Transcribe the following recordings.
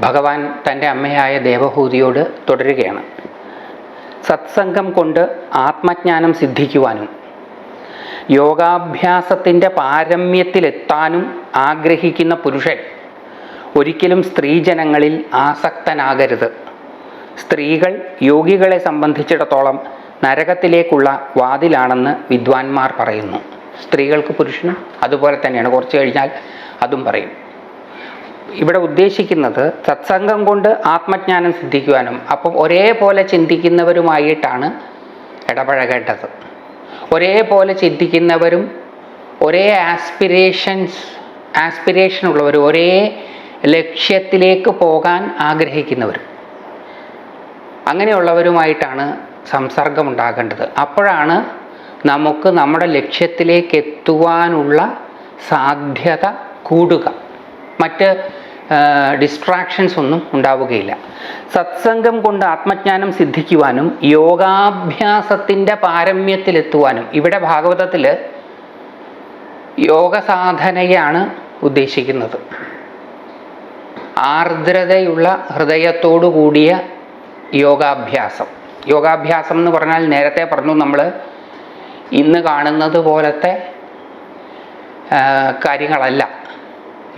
ഭഗവാൻ തന്റെ അമ്മയായ ദേവഹൂതിയോട് തുടരുകയാണ്. സത്സംഗം കൊണ്ട് ആത്മജ്ഞാനം സിദ്ധിക്കുവാനും യോഗാഭ്യാസത്തിന്റെ പാരമ്യത്തിലെത്താനും ആഗ്രഹിക്കുന്ന പുരുഷൻ ഒരിക്കലും സ്ത്രീജനങ്ങളിൽ ആസക്തനാകരുത്. സ്ത്രീകൾ യോഗികളെ സംബന്ധിച്ചിടത്തോളം നരകത്തിലേക്കുള്ള വാതിലാണെന്ന് വിദ്വാൻമാർ പറയുന്നു. സ്ത്രീകൾക്ക് പുരുഷനും അതുപോലെ തന്നെയാണ്. കുറച്ച് കഴിഞ്ഞാൽ അതും പറയും. ഇവിടെ ഉദ്ദേശിക്കുന്നത് സത്സംഗം കൊണ്ട് ആത്മജ്ഞാനം സിദ്ധിക്കുവാനും അപ്പം ഒരേപോലെ ചിന്തിക്കുന്നവരുമായിട്ടാണ് ഇടപഴകേണ്ടത്. ഒരേപോലെ ചിന്തിക്കുന്നവരും ഒരേ ആസ്പിരേഷൻസ് ആസ്പിരേഷൻ ഉള്ളവരും ഒരേ ലക്ഷ്യത്തിലേക്ക് പോകാൻ ആഗ്രഹിക്കുന്നവരും. അങ്ങനെയുള്ളവരുമായിട്ടാണ് സംസർഗം ഉണ്ടാകേണ്ടത് അപ്പോഴാണ് നമുക്ക് നമ്മുടെ ലക്ഷ്യത്തിലേക്ക് എത്തുവാനുള്ള സാധ്യത കൂടുക. മറ്റ് ഡിസ്ട്രാക്ഷൻസ് ഒന്നും ഉണ്ടാവുകയില്ല. സത്സംഗം കൊണ്ട് ആത്മജ്ഞാനം സിദ്ധിക്കുവാനും യോഗാഭ്യാസത്തിന്റെ പാരമ്യത്തിലെത്തുവാനും ഇവിടെ ഭാഗവതത്തിൽ യോഗ സാധനയാണ് ഉദ്ദേശിക്കുന്നത്. ആർദ്രതയുള്ള ഹൃദയത്തോടു കൂടിയ യോഗാഭ്യാസം. യോഗാഭ്യാസം എന്ന് പറഞ്ഞാൽ നേരത്തെ പറഞ്ഞു നമ്മൾ ഇന്ന് കാണുന്നത് പോലത്തെ കാര്യങ്ങളല്ല.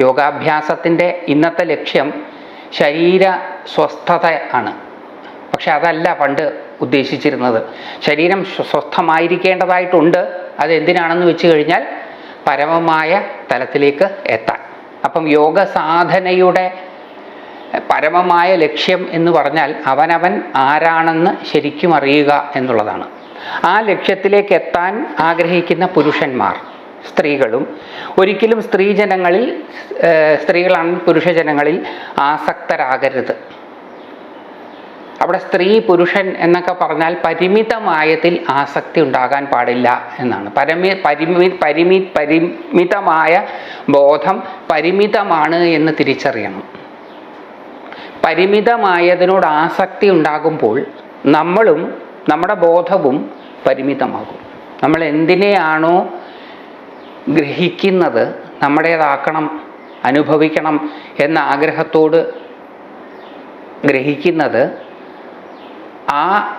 യോഗാഭ്യാസത്തിന്റെ ഇന്നത്തെ ലക്ഷ്യം ശരീര സ്വസ്ഥത ആണ്. പക്ഷെ അതല്ല പണ്ട് ഉദ്ദേശിച്ചിരുന്നത്. ശരീരം സ്വ- സ്വസ്ഥമായിരിക്കേണ്ടതായിട്ടുണ്ട്. അത് എന്തിനാണെന്ന് വെച്ച് കഴിഞ്ഞാൽ പരമമായ തലത്തിലേക്ക് എത്താൻ. അപ്പം യോഗ സാധനയുടെ പരമമായ ലക്ഷ്യം എന്ന് പറഞ്ഞാൽ അവനവൻ ആരാണെന്ന് ശരിക്കും അറിയുക എന്നുള്ളതാണ്. ആ ലക്ഷ്യത്തിലേക്ക് എത്താൻ ആഗ്രഹിക്കുന്ന പുരുഷന്മാർ സ്ത്രീകളും ഒരിക്കലും സ്ത്രീജനങ്ങളിൽ സ്ത്രീകളാണ് പുരുഷജനങ്ങളിൽ ആസക്തരാകരുത്. അവിടെ സ്ത്രീ പുരുഷൻ എന്നൊക്കെ പറഞ്ഞാൽ പരിമിതമായതിൽ ആസക്തി ഉണ്ടാകാൻ പാടില്ല എന്നാണ്. പരമി പരിമി പരിമി പരിമിതമായ ബോധം പരിമിതമാണ് എന്ന് തിരിച്ചറിയണം. പരിമിതമായതിനോട് ആസക്തി ഉണ്ടാകുമ്പോൾ നമ്മളും നമ്മുടെ ബോധവും പരിമിതമാകും. നമ്മൾ എന്തിനെയാണോ ഗ്രഹിക്കുന്നത് നമ്മുടേതാക്കണം അനുഭവിക്കണം എന്ന ആഗ്രഹത്തോട് ഗ്രഹിക്കുന്നത് ആ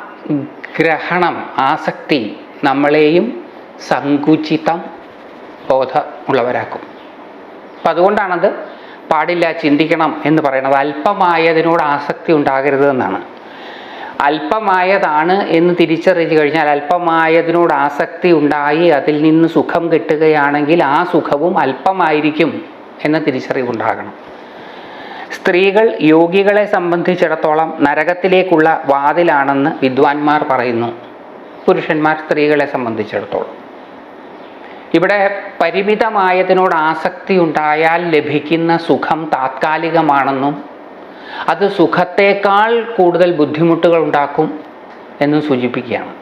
ഗ്രഹണം ആസക്തി നമ്മളെയും സങ്കുചിതം ബോധമുള്ളവരാക്കും. അപ്പം അതുകൊണ്ടാണത് പാടില്ല ചിന്തിക്കണം എന്ന് പറയുന്നത്. അല്പമായതിനോട് ആസക്തി ഉണ്ടാകരുത് എന്നാണ്. അല്പമായതാണ് എന്ന് തിരിച്ചറിഞ്ഞു കഴിഞ്ഞാൽ അല്പമായതിനോട് ആസക്തി ഉണ്ടായി അതിൽ നിന്ന് സുഖം കിട്ടുകയാണെങ്കിൽ ആ സുഖവും അല്പമായിരിക്കും എന്ന തിരിച്ചറിവുണ്ടാകണം. സ്ത്രീകൾ യോഗികളെ സംബന്ധിച്ചിടത്തോളം നരകത്തിലേക്കുള്ള വാതിലാണെന്ന് വിദ്വാൻമാർ പറയുന്നു. പുരുഷന്മാർ സ്ത്രീകളെ സംബന്ധിച്ചിടത്തോളം. ഇവിടെ പരിമിതമായതിനോട് ആസക്തി ഉണ്ടായാൽ ലഭിക്കുന്ന സുഖം താത്കാലികമാണെന്നും അത് സുഖത്തേക്കാൾ കൂടുതൽ ബുദ്ധിമുട്ടുകൾ ഉണ്ടാക്കും എന്നും സൂചിപ്പിക്കുകയാണ്.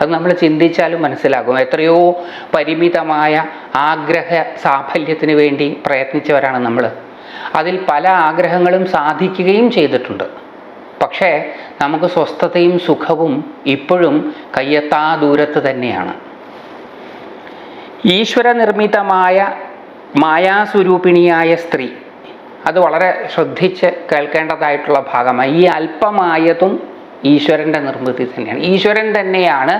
അത് നമ്മൾ ചിന്തിച്ചാലും മനസ്സിലാകും. എത്രയോ പരിമിതമായ ആഗ്രഹ സാഫല്യത്തിന് വേണ്ടി പ്രയത്നിച്ചവരാണ് നമ്മൾ. അതിൽ പല ആഗ്രഹങ്ങളും സാധിക്കുകയും ചെയ്തിട്ടുണ്ട്. പക്ഷേ നമുക്ക് സ്വസ്ഥതയും സുഖവും ഇപ്പോഴും കയ്യെത്താ ദൂരത്ത് തന്നെയാണ്. ഈശ്വര നിർമ്മിതമായ മായാസ്വരൂപിണിയായ സ്ത്രീ അത് വളരെ ശ്രദ്ധിച്ച് കേൾക്കേണ്ടതായിട്ടുള്ള ഭാഗമാണ് ഈ അല്പമായതും ഈശ്വരന്റെ നിർമ്മിതി തന്നെയാണ്. ഈശ്വരൻ തന്നെയാണ്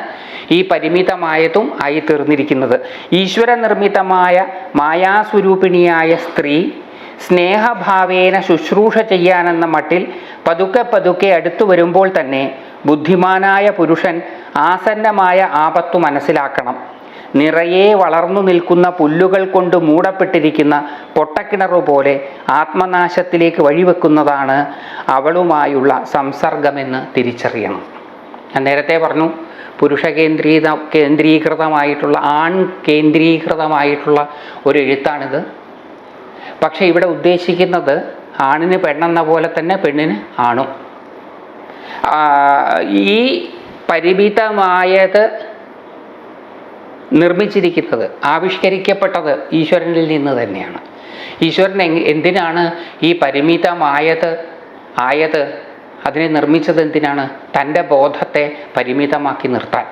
ഈ പരിമിതമായതും ആയി തീർന്നിരിക്കുന്നത്. ഈശ്വര നിർമ്മിതമായ മായാസ്വരൂപിണിയായ സ്ത്രീ സ്നേഹഭാവേന ശുശ്രൂഷ ചെയ്യാനെന്ന മട്ടിൽ പതുക്കെ പതുക്കെ അടുത്തു വരുമ്പോൾ തന്നെ ബുദ്ധിമാനായ പുരുഷൻ ആസന്നമായ ആപത്തു മനസ്സിലാക്കണം. നിറയെ വളർന്നു നിൽക്കുന്ന പുല്ലുകൾ കൊണ്ട് മൂടപ്പെട്ടിരിക്കുന്ന പൊട്ടക്കിണറു പോലെ ആത്മനാശത്തിലേക്ക് വഴിവെക്കുന്നതാണ് അവളുമായുള്ള സംസർഗമെന്ന് തിരിച്ചറിയണം. ഞാൻ നേരത്തെ പറഞ്ഞു പുരുഷ കേന്ദ്രീത കേന്ദ്രീകൃതമായിട്ടുള്ള ആൺ കേന്ദ്രീകൃതമായിട്ടുള്ള ഒരു എഴുത്താണിത്. പക്ഷെ ഇവിടെ ഉദ്ദേശിക്കുന്നത് ആണിന് പെണ്ണെന്ന പോലെ തന്നെ പെണ്ണിന് ആണും. ഈ പരിമിതമായത് നിർമ്മിച്ചിരിക്കുന്നത് ആവിഷ്കരിക്കപ്പെട്ടത് ഈശ്വരനിൽ നിന്ന് തന്നെയാണ്. ഈശ്വരൻ എന്തിനാണ് ഈ പരിമിതമായത്? ആയത്? അതിനെ നിർമ്മിച്ചത് എന്തിനാണ്? തന്റെ ബോധത്തെ പരിമിതമാക്കി നിർത്താൻ.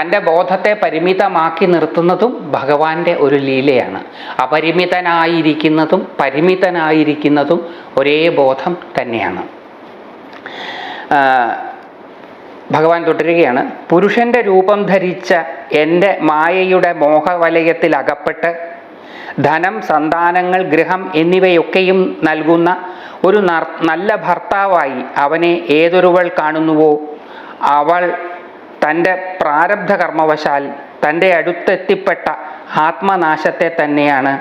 തന്റെ ബോധത്തെ പരിമിതമാക്കി നിർത്തുന്നതും ഭഗവാന്റെ ഒരു ലീലയാണ്. അപരിമിതനായിരിക്കുന്നതും പരിമിതനായിരിക്കുന്നതും ഒരേ ബോധം തന്നെയാണ്. ഭഗവാൻ തുടരുകയാണ്. പുരുഷന്റെ രൂപം ധരിച്ച എന്റെ മായയുടെ മോഹവലയത്തിൽ അകപ്പെട്ട് ധനം സന്താനങ്ങൾ ഗൃഹം എന്നിവയൊക്കെയും നൽകുന്ന ഒരു നല്ല ഭർത്താവായി അവനെ ഏതൊരുവൾ കാണുന്നുവോ അവൾ തന്റെ പ്രാരബ്ധ കർമ്മവശാൽ തന്റെ അടുത്തെത്തിപ്പെട്ട ആത്മനാശത്തെ തന്നെയാണ്.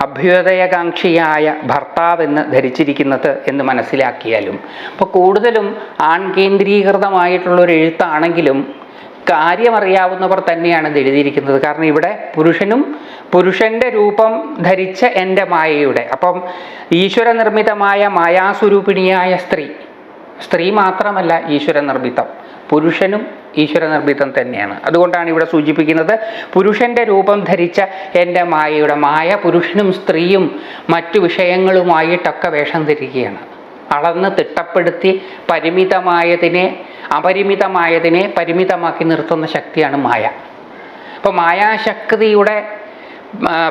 അഭ്യുദയകാംക്ഷിയായ ഭർത്താവെന്ന് ധരിച്ചിരിക്കുന്നത് എന്ന് മനസ്സിലാക്കിയാലും അപ്പോൾ കൂടുതലും ആൺകേന്ദ്രീകൃതമായിട്ടുള്ളൊരു എഴുത്താണെങ്കിലും കാര്യമറിയാവുന്നവർ തന്നെയാണ് ഇത് എഴുതിയിരിക്കുന്നത്. കാരണം ഇവിടെ പുരുഷനും പുരുഷന്റെ രൂപം ധരിച്ച എന്റെ മായയുടെ അപ്പം ഈശ്വര നിർമ്മിതമായ മായാസ്വരൂപിണിയായ സ്ത്രീ സ്ത്രീ മാത്രമല്ല ഈശ്വര നിർമ്മിതം പുരുഷനും ഈശ്വര നിർമ്മിതം തന്നെയാണ്. അതുകൊണ്ടാണ് ഇവിടെ സൂചിപ്പിക്കുന്നത് പുരുഷന്റെ രൂപം ധരിച്ച എന്റെ മായയുടെ മായ പുരുഷനും സ്ത്രീയും മറ്റു വിഷയങ്ങളുമായിട്ടൊക്കെ വേഷം ധരിക്കുകയാണ്. അളന്ന് തിട്ടപ്പെടുത്തി പരിമിതമായതിനെ അപരിമിതമായതിനെ പരിമിതമാക്കി നിർത്തുന്ന ശക്തിയാണ് മായ. അപ്പോൾ മായാശക്തിയുടെ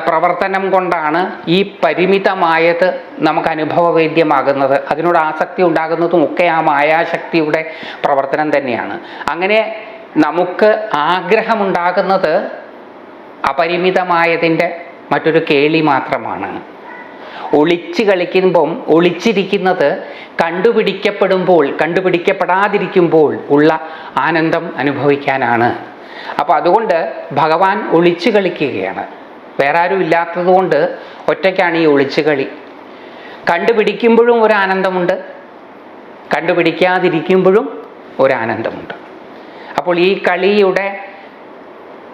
പ്രവർത്തനം കൊണ്ടാണ് ഈ പരിമിതമായത് നമുക്ക് അനുഭവവേദ്യമാകുന്നത് അതിനോട് ആസക്തി ഉണ്ടാകുന്നതും ഒക്കെ ആ മായാശക്തിയുടെ പ്രവർത്തനം തന്നെയാണ്. അങ്ങനെ നമുക്ക് ആഗ്രഹമുണ്ടാകുന്നത് അപരിമിതമായതിന്റെ മറ്റൊരു കേളി മാത്രമാണ്. ഒളിച്ച് കളിക്കുമ്പം ഒളിച്ചിരിക്കുന്നത് കണ്ടുപിടിക്കപ്പെടുമ്പോൾ കണ്ടുപിടിക്കപ്പെടാതിരിക്കുമ്പോൾ ഉള്ള ആനന്ദം അനുഭവിക്കാനാണ്. അപ്പോൾ അതുകൊണ്ട് ഭഗവാൻ ഒളിച്ചു കളിക്കുകയാണ്. വേറെ ആരും ഇല്ലാത്തതുകൊണ്ട് ഒറ്റയ്ക്കാണ് ഈ ഒളിച്ചു കളി. കണ്ടുപിടിക്കുമ്പോഴും ഒരു ആനന്ദമുണ്ട് കണ്ടുപിടിക്കാതിരിക്കുമ്പോഴും ഒരു ആനന്ദമുണ്ട് അപ്പോൾ ഈ കളിയുടെ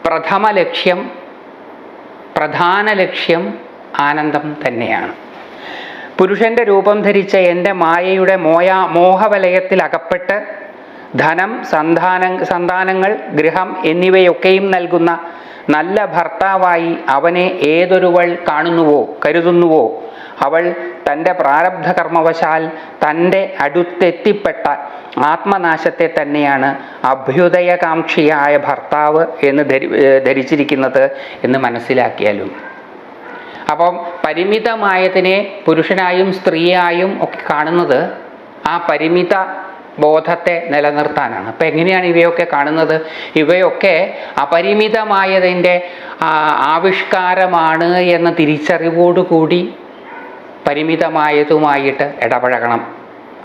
പ്രഥമ ലക്ഷ്യം പ്രധാന ലക്ഷ്യം ആനന്ദം തന്നെയാണ്. പുരുഷന്റെ രൂപം ധരിച്ച എന്റെ മായയുടെ മോയ മോഹവലയത്തിൽ അകപ്പെട്ട് ധനം സന്താന സന്താനങ്ങൾ ഗൃഹം എന്നിവയൊക്കെയും നൽകുന്ന നല്ല ഭർത്താവായി അവനെ ഏതൊരുവൾ കാണുന്നുവോ കരുതുന്നുവോ? അവൾ തന്റെ പ്രാരബ്ധ കർമ്മവശാൽ തന്റെ അടുത്തെത്തിപ്പെട്ട ആത്മനാശത്തെ തന്നെയാണ് അഭ്യുദയകാംക്ഷിയായ ഭർത്താവ് എന്ന് ധരി ധരിച്ചിരിക്കുന്നത് എന്ന് മനസ്സിലാക്കിയാലും. അപ്പം പരിമിതമായതിനെ പുരുഷനായും സ്ത്രീയായും ഒക്കെ കാണുന്നത് ആ പരിമിത ബോധത്തെ നിലനിർത്താനാണ്. അപ്പം എങ്ങനെയാണ് ഇവയൊക്കെ കാണുന്നത്? ഇവയൊക്കെ അപരിമിതമായതിന്റെ ആവിഷ്കാരമാണ് എന്ന തിരിച്ചറിവോടുകൂടി പരിമിതമായതുമായിട്ട് ഇടപഴകണം.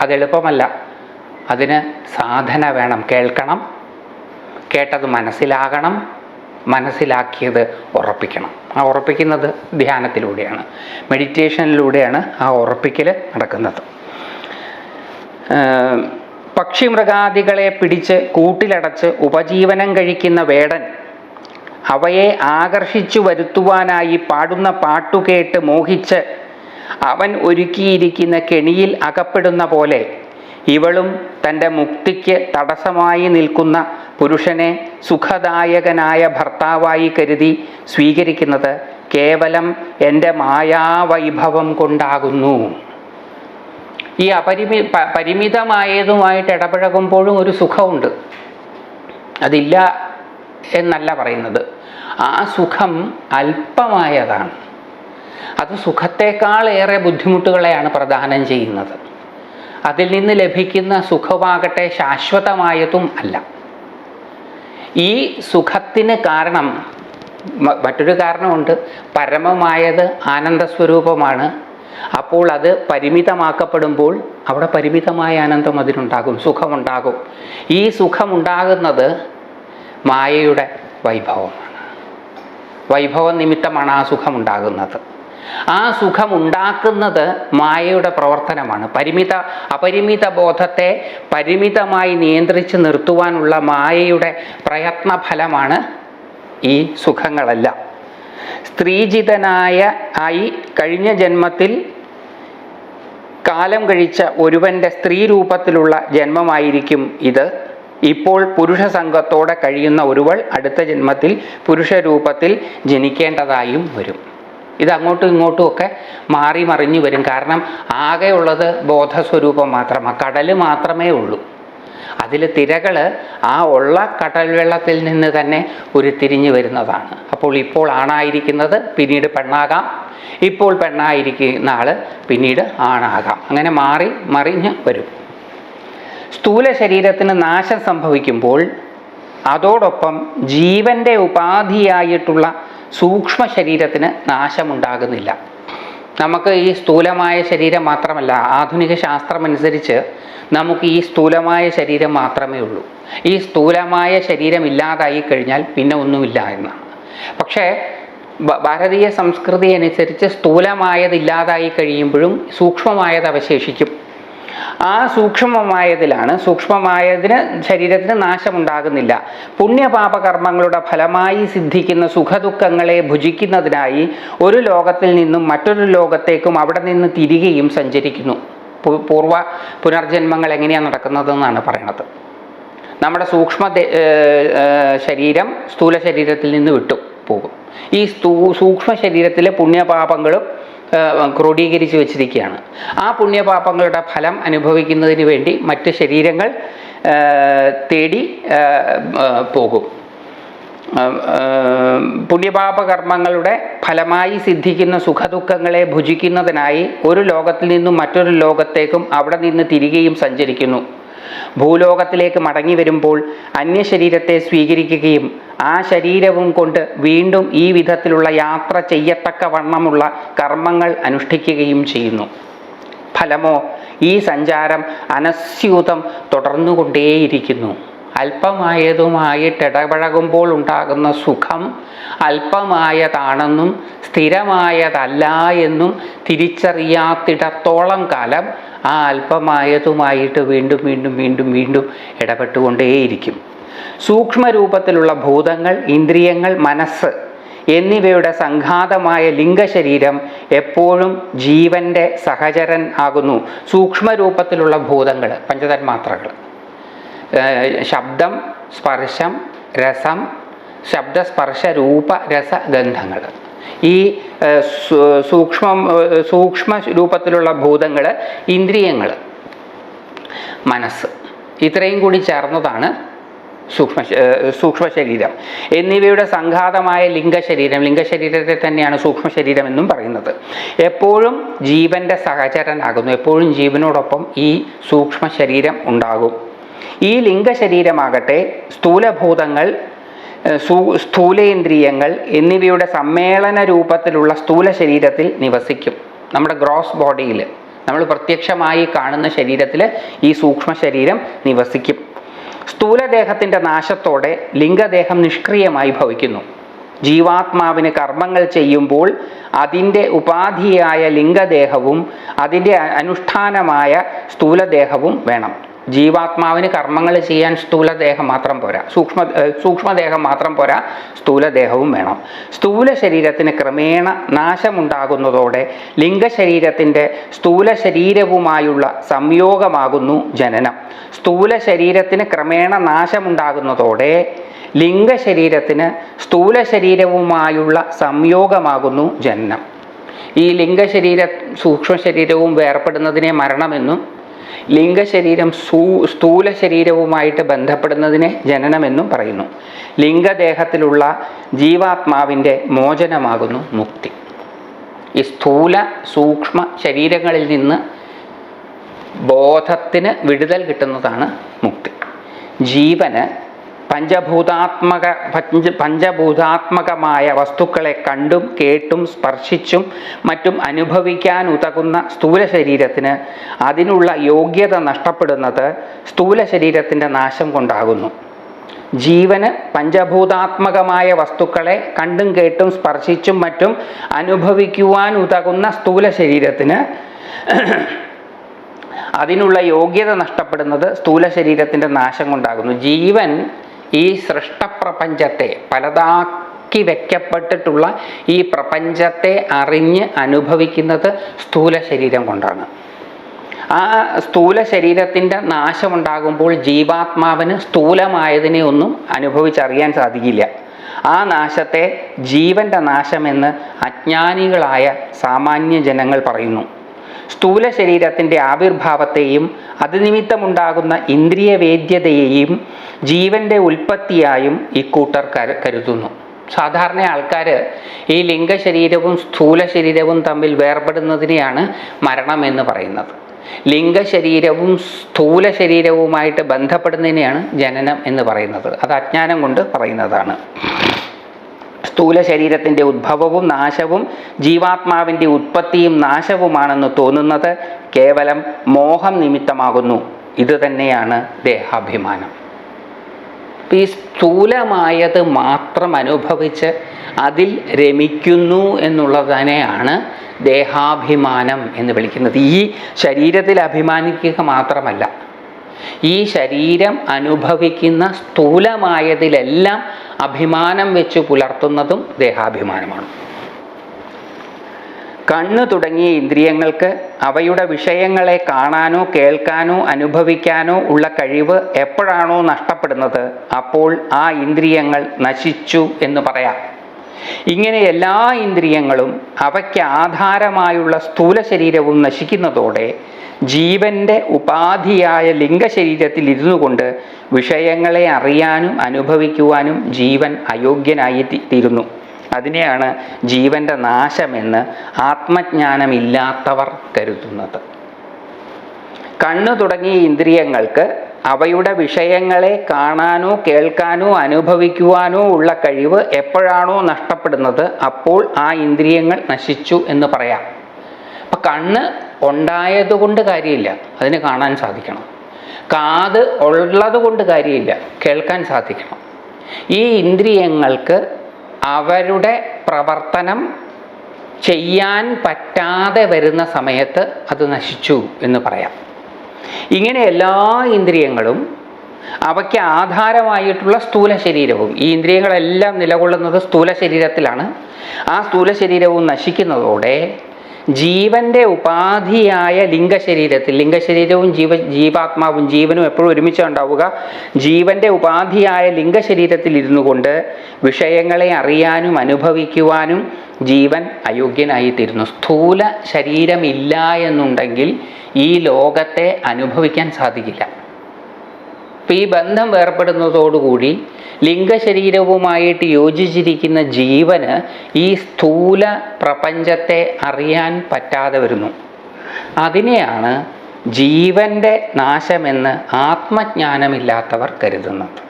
അതെളുപ്പമല്ല അതിന് സാധന വേണം. കേൾക്കണം. കേട്ടത് മനസ്സിലാകണം. മനസ്സിലാക്കിയത് ഉറപ്പിക്കണം. ആ ഉറപ്പിക്കുന്നത് ധ്യാനത്തിലൂടെയാണ്. മെഡിറ്റേഷനിലൂടെയാണ് ആ ഉറപ്പിക്കൽ നടക്കുന്നത്. പക്ഷിമൃഗാദികളെ പിടിച്ച് കൂട്ടിലടച്ച് ഉപജീവനം കഴിക്കുന്ന വേടൻ അവയെ ആകർഷിച്ചു വരുത്തുവാനായി പാടുന്ന പാട്ടുകേട്ട് മോഹിച്ച് അവൻ ഒരുക്കിയിരിക്കുന്ന കെണിയിൽ അകപ്പെടുന്ന പോലെ ഇവളും തന്റെ മുക്തിക്ക് തടസ്സമായി നിൽക്കുന്ന പുരുഷനെ സുഖദായകനായ ഭർത്താവായി കരുതി സ്വീകരിക്കുന്നത് കേവലം എന്റെ മായാവൈഭവം കൊണ്ടാകുന്നു. ഈ അപരിമി പരിമിതമായതുമായിട്ട് ഇടപഴകുമ്പോഴും ഒരു സുഖമുണ്ട്. അതില്ല എന്നല്ല പറയുന്നത്. ആ സുഖം അല്പമായതാണ്. അത് സുഖത്തേക്കാൾ ഏറെ ബുദ്ധിമുട്ടുകളെയാണ് പ്രദാനം ചെയ്യുന്നത്. അതിൽ നിന്ന് ലഭിക്കുന്ന സുഖമാകട്ടെ ശാശ്വതമായതും അല്ല. ഈ സുഖത്തിന് കാരണം മറ്റൊരു കാരണമുണ്ട്. പരമമായത് ആനന്ദസ്വരൂപമാണ്. അപ്പോൾ അത് പരിമിതമാക്കപ്പെടുമ്പോൾ അവിടെ പരിമിതമായ ആനന്ദം അതിനുണ്ടാകും സുഖമുണ്ടാകും. ഈ സുഖമുണ്ടാകുന്നത് മായയുടെ വൈഭവമാണ്. വൈഭവ നിമിത്തമാണ് ആ സുഖമുണ്ടാകുന്നത്. ആ സുഖമുണ്ടാക്കുന്നത് മായയുടെ പ്രവർത്തനമാണ്. പരിമിത അപരിമിത ബോധത്തെ പരിമിതമായി നിയന്ത്രിച്ച് നിർത്തുവാനുള്ള മായയുടെ പ്രയത്ന ഫലമാണ് ഈ സുഖങ്ങളെല്ലാം. സ്ത്രീജിതനായ ആയി കഴിഞ്ഞ ജന്മത്തിൽ കാലം കഴിച്ച ഒരുവന്റെ സ്ത്രീ രൂപത്തിലുള്ള ജന്മമായിരിക്കും ഇത്. ഇപ്പോൾ പുരുഷ സംഘത്തോടെ കഴിയുന്ന ഒരുവൾ അടുത്ത ജന്മത്തിൽ പുരുഷ രൂപത്തിൽ ജനിക്കേണ്ടതായും വരും. ഇത് അങ്ങോട്ടും ഇങ്ങോട്ടും ഒക്കെ മാറി മറിഞ്ഞു വരും. കാരണം ആകെയുള്ളത് ബോധസ്വരൂപം മാത്രമാണ് കടൽ മാത്രമേ ഉള്ളൂ. അതിൽ തിരകൾ ആ ഉള്ള കടൽ വെള്ളത്തിൽ നിന്ന് തന്നെ ഉരുത്തിരിഞ്ഞു വരുന്നതാണ്. അപ്പോൾ ഇപ്പോൾ ആണായിരിക്കുന്നത് പിന്നീട് പെണ്ണാകാം. ഇപ്പോൾ പെണ്ണായിരിക്കുന്ന ആൾ പിന്നീട് ആണാകാം. അങ്ങനെ മാറി മറിഞ്ഞ് വരും. സ്ഥൂല ശരീരത്തിന് നാശം സംഭവിക്കുമ്പോൾ അതോടൊപ്പം ജീവന്റെ ഉപാധിയായിട്ടുള്ള സൂക്ഷ്മ ശരീരത്തിന് നാശമുണ്ടാകുന്നില്ല. നമുക്ക് ഈ സ്ഥൂലമായ ശരീരം മാത്രമല്ല ആധുനിക ശാസ്ത്രമനുസരിച്ച് നമുക്ക് ഈ സ്ഥൂലമായ ശരീരം മാത്രമേ ഉള്ളൂ. ഈ സ്ഥൂലമായ ശരീരം ഇല്ലാതായി കഴിഞ്ഞാൽ പിന്നെ ഒന്നുമില്ല എന്നാണ്. പക്ഷേ ഭാരതീയ സംസ്കൃതി അനുസരിച്ച് സ്ഥൂലമായത് ഇല്ലാതായി കഴിയുമ്പോഴും സൂക്ഷ്മമായത് അവശേഷിക്കും. ആ സൂക്ഷ്മമായതിലാണ്. സൂക്ഷ്മമായതിന് ശരീരത്തിന് നാശമുണ്ടാകുന്നില്ല. പുണ്യപാപകർമ്മങ്ങളുടെ ഫലമായി സിദ്ധിക്കുന്ന സുഖദുഃഖങ്ങളെ ഭുജിക്കുന്നതിനായി ഒരു ലോകത്തിൽ നിന്നും മറ്റൊരു ലോകത്തേക്കും അവിടെ നിന്ന് തിരികെയും സഞ്ചരിക്കുന്നു. പൂർവ പുനർജന്മങ്ങൾ എങ്ങനെയാണ് നടക്കുന്നതെന്നാണ് പറയണത്. നമ്മുടെ സൂക്ഷ്മ ശരീരം സ്ഥൂല ശരീരത്തിൽ നിന്ന് വിട്ടു പോകും. ഈ സ്ഥൂ സൂക്ഷ്മ ശരീരത്തിലെ പുണ്യപാപങ്ങളും ക്രോഡീകരിച്ച് വെച്ചിരിക്കുകയാണ്. ആ പുണ്യപാപങ്ങളുടെ ഫലം അനുഭവിക്കുന്നതിന് വേണ്ടി മറ്റ് ശരീരങ്ങൾ തേടി പോകും. പുണ്യപാപ കർമ്മങ്ങളുടെ ഫലമായി സിദ്ധിക്കുന്ന സുഖദുഃഖങ്ങളെ ഭുജിക്കുന്നതിനായി ഒരു ലോകത്തിൽ നിന്നും മറ്റൊരു ലോകത്തേക്കും അവിടെ നിന്ന് തിരികെയും സഞ്ചരിക്കുന്നു. ഭൂലോകത്തിലേക്ക് മടങ്ങി വരുമ്പോൾ അന്യശരീരത്തെ സ്വീകരിക്കുകയും ആ ശരീരവും കൊണ്ട് വീണ്ടും ഈ വിധത്തിലുള്ള യാത്ര ചെയ്യത്തക്ക വണ്ണമുള്ള കർമ്മങ്ങൾ അനുഷ്ഠിക്കുകയും ചെയ്യുന്നു. ഫലമോ ഈ സഞ്ചാരം അനസ്യൂതം തുടർന്നുകൊണ്ടേയിരിക്കുന്നു. അല്പമായതുമായിട്ട് ഇടപഴകുമ്പോൾ ഉണ്ടാകുന്ന സുഖം അല്പമായതാണെന്നും സ്ഥിരമായതല്ല എന്നും തിരിച്ചറിയാത്തിടത്തോളം കാലം ആ അല്പമായതുമായിട്ട് വീണ്ടും വീണ്ടും വീണ്ടും വീണ്ടും ഇടപെട്ടുകൊണ്ടേയിരിക്കും. സൂക്ഷ്മരൂപത്തിലുള്ള ഭൂതങ്ങൾ ഇന്ദ്രിയങ്ങൾ മനസ്സ് എന്നിവയുടെ സംഘാതമായ ലിംഗശരീരം എപ്പോഴും ജീവന്റെ സഹചരൻ ആകുന്നു. സൂക്ഷ്മരൂപത്തിലുള്ള ഭൂതങ്ങൾ പഞ്ചതന്മാത്രകൾ. ശബ്ദം സ്പർശം രസം ശബ്ദസ്പർശ രൂപ രസ ഗന്ധങ്ങൾ. ഈ സൂക്ഷ്മം സൂക്ഷ്മ രൂപത്തിലുള്ള ഭൂതങ്ങൾ ഇന്ദ്രിയങ്ങൾ മനസ്സ് ഇത്രയും കൂടി ചേർന്നതാണ് സൂക്ഷ്മ സൂക്ഷ്മ ശരീരം. എന്നിവയുടെ സംഘാതമായ ലിംഗശരീരം ലിംഗശരീരത്തെ തന്നെയാണ് സൂക്ഷ്മ ശരീരം എന്നും പറയുന്നത്. എപ്പോഴും ജീവന്റെ സഹചരനാകുന്നു. എപ്പോഴും ജീവനോടൊപ്പം ഈ സൂക്ഷ്മ ശരീരം ഉണ്ടാകും. ഈ ലിംഗശരീരമാകട്ടെ സ്ഥൂലഭൂതങ്ങൾ സ്ഥൂലേന്ദ്രിയങ്ങൾ എന്നിവയുടെ സമ്മേളന രൂപത്തിലുള്ള സ്ഥൂല ശരീരത്തിൽ നിവസിക്കും. നമ്മുടെ ഗ്രോസ് ബോഡിയിൽ നമ്മൾ പ്രത്യക്ഷമായി കാണുന്ന ശരീരത്തിൽ ഈ സൂക്ഷ്മ ശരീരം നിവസിക്കും. സ്ഥൂലദേഹത്തിന്റെ നാശത്തോടെ ലിംഗദേഹം നിഷ്ക്രിയമായി ഭവിക്കുന്നു. ജീവാത്മാവിന് കർമ്മങ്ങൾ ചെയ്യുമ്പോൾ അതിന്റെ ഉപാധിയായ ലിംഗദേഹവും അതിന്റെ അനുഷ്ഠാനമായ സ്ഥൂലദേഹവും വേണം. ജീവാത്മാവിന് കർമ്മങ്ങൾ ചെയ്യാൻ സ്ഥൂലദേഹം മാത്രം പോരാ. സൂക്ഷ്മ സൂക്ഷ്മദേഹം മാത്രം പോരാ. സ്ഥൂലദേഹവും വേണം. സ്ഥൂല ശരീരത്തിന് ക്രമേണ നാശമുണ്ടാകുന്നതോടെ ലിംഗശരീരത്തിന്റെ സ്ഥൂല ശരീരവുമായുള്ള സംയോഗമാകുന്നു ജനനം. സ്ഥൂല ശരീരത്തിന് ക്രമേണ നാശമുണ്ടാകുന്നതോടെ ലിംഗശരീരത്തിന് സ്ഥൂല ശരീരവുമായുള്ള സംയോഗമാകുന്നു ജനനം. ഈ ലിംഗശരീര സൂക്ഷ്മ ശരീരവും വേർപ്പെടുന്നതിനെ മരണമെന്നും ലിംഗശരീരം സൂ സ്ഥൂല ശരീരവുമായിട്ട് ബന്ധപ്പെടുന്നതിനെ ജനനമെന്നും പറയുന്നു. ലിംഗദേഹത്തിലുള്ള ജീവാത്മാവിന്റെ മോചനമാകുന്നു മുക്തി. ഈ സ്ഥൂല സൂക്ഷ്മ ശരീരങ്ങളിൽ നിന്ന് ബോധത്തിന് വിടുതൽ കിട്ടുന്നതാണ് മുക്തി. ജീവന് പഞ്ചഭൂതാത്മക പഞ്ച പഞ്ചഭൂതാത്മകമായ വസ്തുക്കളെ കണ്ടും കേട്ടും സ്പർശിച്ചും മറ്റും അനുഭവിക്കാൻ ഉതകുന്ന സ്ഥൂല ശരീരത്തിന് അതിനുള്ള യോഗ്യത നഷ്ടപ്പെടുന്നത് സ്ഥൂല ശരീരത്തിന്റെ നാശം കൊണ്ടാകുന്നു. ജീവന് പഞ്ചഭൂതാത്മകമായ വസ്തുക്കളെ കണ്ടും കേട്ടും സ്പർശിച്ചും മറ്റും അനുഭവിക്കുവാൻ ഉതകുന്ന സ്ഥൂല ശരീരത്തിന് അതിനുള്ള യോഗ്യത നഷ്ടപ്പെടുന്നത് സ്ഥൂല ശരീരത്തിന്റെ നാശം കൊണ്ടാകുന്നു. ജീവൻ ഈ സൃഷ്ടപ്രപഞ്ചത്തെ പലതാക്കി വെക്കപ്പെട്ടിട്ടുള്ള ഈ പ്രപഞ്ചത്തെ അറിഞ്ഞ് അനുഭവിക്കുന്നത് സ്ഥൂല ശരീരം കൊണ്ടാണ്. ആ സ്ഥൂല ശരീരത്തിന്റെ നാശമുണ്ടാകുമ്പോൾ ജീവാത്മാവിന് സ്ഥൂലമായതിനെ ഒന്നും അനുഭവിച്ചറിയാൻ സാധിക്കില്ല. ആ നാശത്തെ ജീവന്റെ നാശമെന്ന് അജ്ഞാനികളായ സാമാന്യ ജനങ്ങൾ പറയുന്നു. സ്ഥൂല ശരീരത്തിന്റെ ആവിർഭാവത്തെയും അത് നിമിത്തമുണ്ടാകുന്ന ഇന്ദ്രിയ വേദ്യതയെയും ജീവന്റെ ഉൽപ്പത്തിയായും ഇക്കൂട്ടർ കരുതുന്നു. സാധാരണ ആൾക്കാർ ഈ ലിംഗശരീരവും സ്ഥൂല ശരീരവും തമ്മിൽ വേർപെടുന്നതിനെയാണ് മരണം എന്ന് പറയുന്നത്. ലിംഗശരീരവും സ്ഥൂല ശരീരവുമായിട്ട് ബന്ധപ്പെടുന്നതിനെയാണ് ജനനം എന്ന് പറയുന്നത്. അത് അജ്ഞാനം കൊണ്ട് പറയുന്നതാണ്. സ്ഥൂല ശരീരത്തിന്റെ ഉദ്ഭവവും നാശവും ജീവാത്മാവിന്റെ ഉത്പത്തിയും നാശവുമാണെന്ന് തോന്നുന്നത് കേവലം മോഹം നിമിത്തമാകുന്നു. ഇതുതന്നെയാണ് ദേഹാഭിമാനം. ഈ സ്ഥൂലമായത് മാത്രം അനുഭവിച്ച് അതിൽ രമിക്കുന്നു എന്നുള്ളതിനെയാണ് ദേഹാഭിമാനം എന്ന് വിളിക്കുന്നത്. ഈ ശരീരത്തിൽ അഭിമാനിക്കുക മാത്രമല്ല ഈ ശരീരം അനുഭവിക്കുന്ന സ്ഥൂലമായതിലെല്ലാം അഭിമാനം വെച്ച് പുലർത്തുന്നതും ദേഹാഭിമാനമാണ്. കണ്ണ് തുടങ്ങിയ ഇന്ദ്രിയങ്ങൾക്ക് അവയുടെ വിഷയങ്ങളെ കാണാനോ കേൾക്കാനോ അനുഭവിക്കാനോ ഉള്ള കഴിവ് എപ്പോഴാണോ നഷ്ടപ്പെടുന്നത് അപ്പോൾ ആ ഇന്ദ്രിയങ്ങൾ നശിച്ചു എന്ന് പറയാം. ഇങ്ങനെ എല്ലാ ഇന്ദ്രിയങ്ങളും അവയ്ക്ക് ആധാരമായുള്ള സ്ഥൂല ശരീരവും നശിക്കുന്നതോടെ ജീവന്റെ ഉപാധിയായ ലിംഗശരീരത്തിൽ ഇരുന്നു കൊണ്ട് വിഷയങ്ങളെ അറിയാനും അനുഭവിക്കുവാനും ജീവൻ അയോഗ്യനായി തീരുന്നു. അതിനെയാണ് ജീവന്റെ നാശമെന്ന് ആത്മജ്ഞാനമില്ലാത്തവർ കരുതുന്നത്. കണ്ണു തുടങ്ങിയ ഇന്ദ്രിയങ്ങൾക്ക് അവയുടെ വിഷയങ്ങളെ കാണാനോ കേൾക്കാനോ അനുഭവിക്കുവാനോ ഉള്ള കഴിവ് എപ്പോഴാണോ നഷ്ടപ്പെടുന്നത് അപ്പോൾ ആ ഇന്ദ്രിയങ്ങൾ നശിച്ചു എന്ന് പറയാം. അപ്പം കണ്ണ് ഉണ്ടായതുകൊണ്ട് കാര്യമില്ല. അതിന് കാണാൻ സാധിക്കണം. കാത് ഉള്ളത് കൊണ്ട് കാര്യമില്ല. കേൾക്കാൻ സാധിക്കണം. ഈ ഇന്ദ്രിയങ്ങൾക്ക് അവരുടെ പ്രവർത്തനം ചെയ്യാൻ പറ്റാതെ വരുന്ന സമയത്ത് അത് നശിച്ചു എന്ന് പറയാം. ഇങ്ങനെ എല്ലാ ഇന്ദ്രിയങ്ങളും അവയ്ക്ക് ആധാരമായിട്ടുള്ള സ്ഥൂല ശരീരവും ഈ ഇന്ദ്രിയങ്ങളെല്ലാം നിലകൊള്ളുന്നത് സ്ഥൂല ശരീരത്തിലാണ്. ആ സ്ഥൂല ശരീരവും നശിക്കുന്നതോടെ ജീവന്റെ ഉപാധിയായ ലിംഗശരീരത്തിൽ ലിംഗശരീരവും ജീവ ജീവാത്മാവും ജീവനും എപ്പോഴും ഒരുമിച്ച് ഉണ്ടാവുക. ജീവന്റെ ഉപാധിയായ ലിംഗശരീരത്തിൽ ഇരുന്നു കൊണ്ട് വിഷയങ്ങളെ അറിയാനും അനുഭവിക്കുവാനും ജീവൻ അയോഗ്യനായി തീരുന്നു സ്ഥൂല ശരീരമില്ല എന്നുണ്ടെങ്കിൽ ഈ ലോകത്തെ അനുഭവിക്കാൻ സാധിക്കില്ല. അപ്പം ഈ ബന്ധം വേർപ്പെടുന്നതോടുകൂടി ലിംഗശരീരവുമായിട്ട് യോജിച്ചിരിക്കുന്ന ജീവന് ഈ സ്ഥൂല പ്രപഞ്ചത്തെ അറിയാൻ പറ്റാതെ വരുന്നു. അതിനെയാണ് ജീവന്റെ നാശമെന്ന് ആത്മജ്ഞാനമില്ലാത്തവർ കരുതുന്നത്.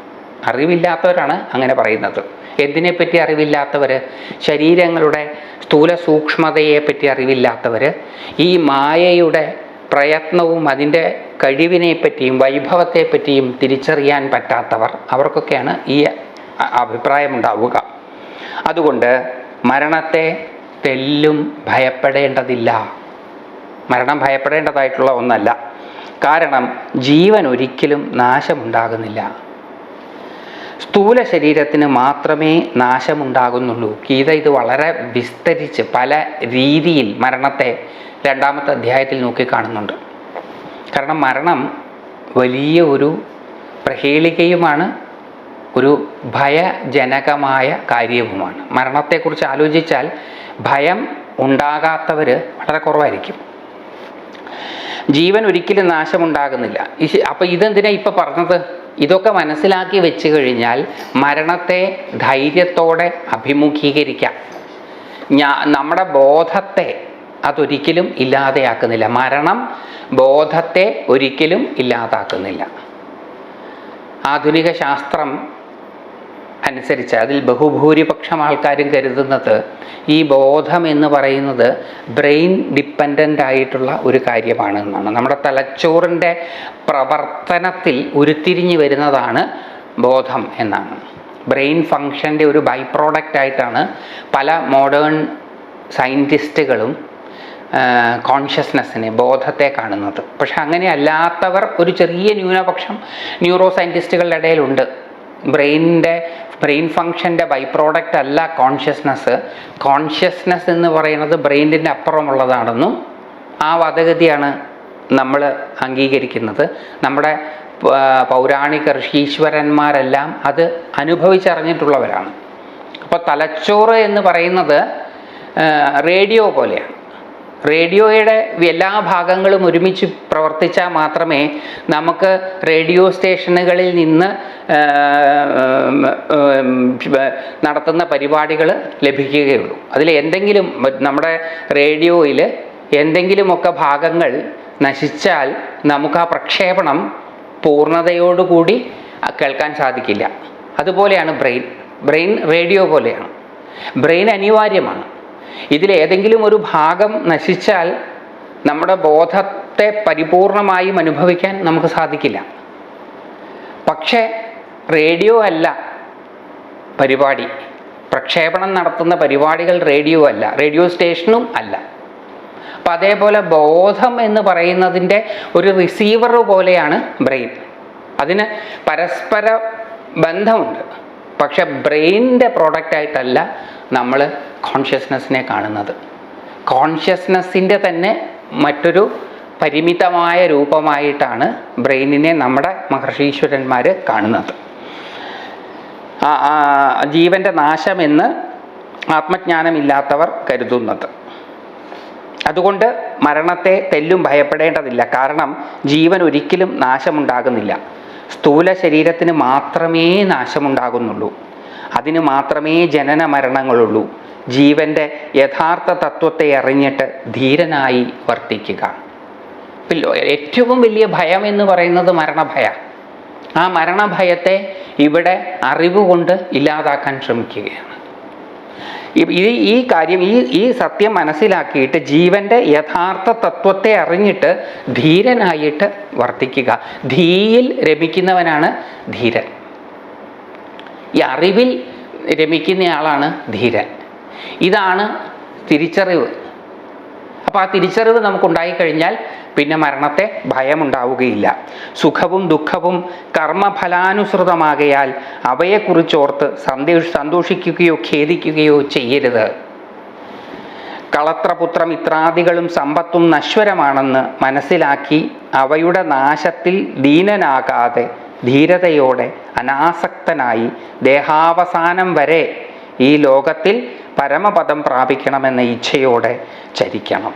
അറിവില്ലാത്തവരാണ് അങ്ങനെ പറയുന്നത്. എന്തിനെപ്പറ്റി അറിവില്ലാത്തവർ ശരീരങ്ങളുടെ സ്ഥൂല സൂക്ഷ്മതയെപ്പറ്റി അറിവില്ലാത്തവർ ഈ മായയുടെ പ്രയത്നവും അതിന്റെ കഴിവിനെപ്പറ്റിയും വൈഭവത്തെപ്പറ്റിയും തിരിച്ചറിയാൻ പറ്റാത്തവർ അവർക്കൊക്കെയാണ് ഈ അഭിപ്രായമുണ്ടാവുക. അതുകൊണ്ട് മരണത്തെ തെല്ലും ഭയപ്പെടേണ്ടതില്ല. മരണം ഭയപ്പെടേണ്ടതായിട്ടുള്ള ഒന്നല്ല. കാരണം ജീവൻ ഒരിക്കലും നാശമുണ്ടാകുന്നില്ല. സ്ഥൂല ശരീരത്തിന് മാത്രമേ നാശമുണ്ടാകുന്നുള്ളൂ. ഗീത ഇത് വളരെ വിസ്തരിച്ച് പല രീതിയിൽ മരണത്തെ രണ്ടാമത്തെ അധ്യായത്തിൽ നോക്കിക്കാണുന്നുണ്ട്. കാരണം മരണം വലിയ ഒരു പ്രഹേളികയുമാണ് ഒരു ഭയജനകമായ കാര്യവുമാണ്. മരണത്തെക്കുറിച്ച് ആലോചിച്ചാൽ ഭയം ഉണ്ടാകാത്തവർ വളരെ കുറവായിരിക്കും. ജീവൻ ഒരിക്കലും നാശമുണ്ടാകുന്നില്ല. അപ്പോൾ ഇതെന്തിനാണ് ഇതെന്തിനാ ഇപ്പൊ പറഞ്ഞത്? ഇതൊക്കെ മനസ്സിലാക്കി വെച്ച് കഴിഞ്ഞാൽ മരണത്തെ ധൈര്യത്തോടെ അഭിമുഖീകരിക്കാം. ഞാ നമ്മുടെ ബോധത്തെ അതൊരിക്കലും ഇല്ലാതെയാക്കുന്നില്ല. മരണം ബോധത്തെ ഒരിക്കലും ഇല്ലാതാക്കുന്നില്ല. ആധുനിക ശാസ്ത്രം അനുസരിച്ച് അതിൽ ബഹുഭൂരിപക്ഷം ആൾക്കാരും കരുതുന്നത് ഈ ബോധം എന്ന് പറയുന്നത് ബ്രെയിൻ ഡിപ്പെൻഡന്റ് ആയിട്ടുള്ള ഒരു കാര്യമാണ് എന്നാണ്. നമ്മുടെ തലച്ചോറിന്റെ പ്രവർത്തനത്തിൽ ഉരുത്തിരിഞ്ഞു വരുന്നതാണ് ബോധം എന്നാണ്. ബ്രെയിൻ ഫങ്ഷന്റെ ഒരു ബൈ പ്രോഡക്റ്റ് ആയിട്ടാണ് പല മോഡേൺ സയന്റിസ്റ്റുകളും കോൺഷ്യസ്നെസ്സിനെ ബോധത്തെ കാണുന്നത്. പക്ഷെ അങ്ങനെ അല്ലാത്തവർ ഒരു ചെറിയ ന്യൂനപക്ഷം ന്യൂറോ സയന്റിസ്റ്റുകളുടെ ഇടയിലുണ്ട്. ബ്രെയിനിന്റെ ബ്രെയിൻ ഫങ്ഷന്റെ ബൈ പ്രോഡക്റ്റ് അല്ല കോൺഷ്യസ്നെസ് കോൺഷ്യസ്നെസ് എന്ന് പറയുന്നത് ബ്രെയിനിന്റെ അപ്പുറമുള്ളതാണെന്നും ആ വധഗതിയാണ് നമ്മൾ അംഗീകരിക്കുന്നത്. നമ്മുടെ പൗരാണിക ഋഷീശ്വരന്മാരെല്ലാം അത് അനുഭവിച്ചറിഞ്ഞിട്ടുള്ളവരാണ്. അപ്പോൾ തലച്ചോറ് എന്ന് പറയുന്നത് റേഡിയോ പോലെയാണ്. റേഡിയോയുടെ എല്ലാ ഭാഗങ്ങളും ഒരുമിച്ച് പ്രവർത്തിച്ചാൽ മാത്രമേ നമുക്ക് റേഡിയോ സ്റ്റേഷനുകളിൽ നിന്ന് നടത്തുന്ന പരിപാടികൾ ലഭിക്കുകയുള്ളൂ. അതിൽ എന്തെങ്കിലും നമ്മുടെ റേഡിയോയിൽ എന്തെങ്കിലുമൊക്കെ ഭാഗങ്ങൾ നശിച്ചാൽ നമുക്ക് ആ പ്രക്ഷേപണം പൂർണതയോടുകൂടി കേൾക്കാൻ സാധിക്കില്ല. അതുപോലെയാണ് ബ്രെയിൻ. ബ്രെയിൻ റേഡിയോ പോലെയാണ്. ബ്രെയിൻ അനിവാര്യമാണ്. ഇതിലേതെങ്കിലും ഒരു ഭാഗം നശിച്ചാൽ നമ്മുടെ ബോധത്തെ പരിപൂർണമായും അനുഭവിക്കാൻ നമുക്ക് സാധിക്കില്ല. പക്ഷേ റേഡിയോ അല്ല പരിപാടി. പ്രക്ഷേപണം നടത്തുന്ന പരിപാടികൾ റേഡിയോ അല്ല റേഡിയോ സ്റ്റേഷനും അല്ല. അപ്പം അതേപോലെ ബോധം എന്ന് പറയുന്നതിന്റെ ഒരു റിസീവർ പോലെയാണ് ബ്രെയിൻ. അതിന് പരസ്പര ബന്ധമുണ്ട്. പക്ഷെ ബ്രെയിനിന്റെ പ്രോഡക്റ്റായിട്ടല്ല നമ്മൾ കോൺഷ്യസ്നെസ്സിനെ കാണുന്നത്. കോൺഷ്യസ്നെസ്സിന്റെ തന്നെ മറ്റൊരു പരിമിതമായ രൂപമായിട്ടാണ് ബ്രെയിനിനെ നമ്മുടെ മഹർഷീശ്വരന്മാർ കാണുന്നത്. ജീവന്റെ നാശമെന്ന് ആത്മജ്ഞാനമില്ലാത്തവർ കരുതുന്നത്. അതുകൊണ്ട് മരണത്തെ തെല്ലും ഭയപ്പെടേണ്ടതില്ല. കാരണം ജീവൻ ഒരിക്കലും നാശമുണ്ടാകുന്നില്ല. സ്ഥൂല ശരീരത്തിന് മാത്രമേ നാശമുണ്ടാകുന്നുള്ളൂ. അതിന് മാത്രമേ ജനന മരണങ്ങളുള്ളൂ ജീവന്റെ യഥാർത്ഥ തത്വത്തെ അറിഞ്ഞിട്ട് ധീരനായി വർത്തിക്കുക. ഏറ്റവും വലിയ ഭയം എന്ന് പറയുന്നത് മരണഭയ. ആ മരണഭയത്തെ ഇവിടെ അറിവ് കൊണ്ട് ഇല്ലാതാക്കാൻ ശ്രമിക്കുകയാണ്. ഈ- ഈ കാര്യം ഈ ഈ സത്യം മനസ്സിലാക്കിയിട്ട് ജീവന്റെ യഥാർത്ഥ തത്വത്തെ അറിഞ്ഞിട്ട് ധീരനായിട്ട് വർത്തിക്കുക. ധീയിൽ രമിക്കുന്നവനാണ് ധീരൻ. ഈ അറിവിൽ രമിക്കുന്നയാളാണ് ധീരൻ. ഇതാണ് തിരിച്ചറിവ്. അപ്പോൾ ആ തിരിച്ചറിവ് നമുക്കുണ്ടായിക്കഴിഞ്ഞാൽ പിന്നെ മരണത്തെ ഭയമുണ്ടാവുകയില്ല. സുഖവും ദുഃഖവും കർമ്മഫലാനുസൃതമാകയാൽ അവയെക്കുറിച്ചോർത്ത് സന്തോഷ സന്തോഷിക്കുകയോ ഖേദിക്കുകയോ ചെയ്യരുത്. കളത്രപുത്രം ഇത്രാദികളും സമ്പത്തും നശ്വരമാണെന്ന് മനസ്സിലാക്കി അവയുടെ നാശത്തിൽ ദീനനാകാതെ ധീരതയോടെ അനാസക്തനായി ദേഹാവസാനം വരെ ഈ ലോകത്തിൽ പരമപദം പ്രാപിക്കണമെന്ന ഇച്ഛയോടെ ചരിക്കണം.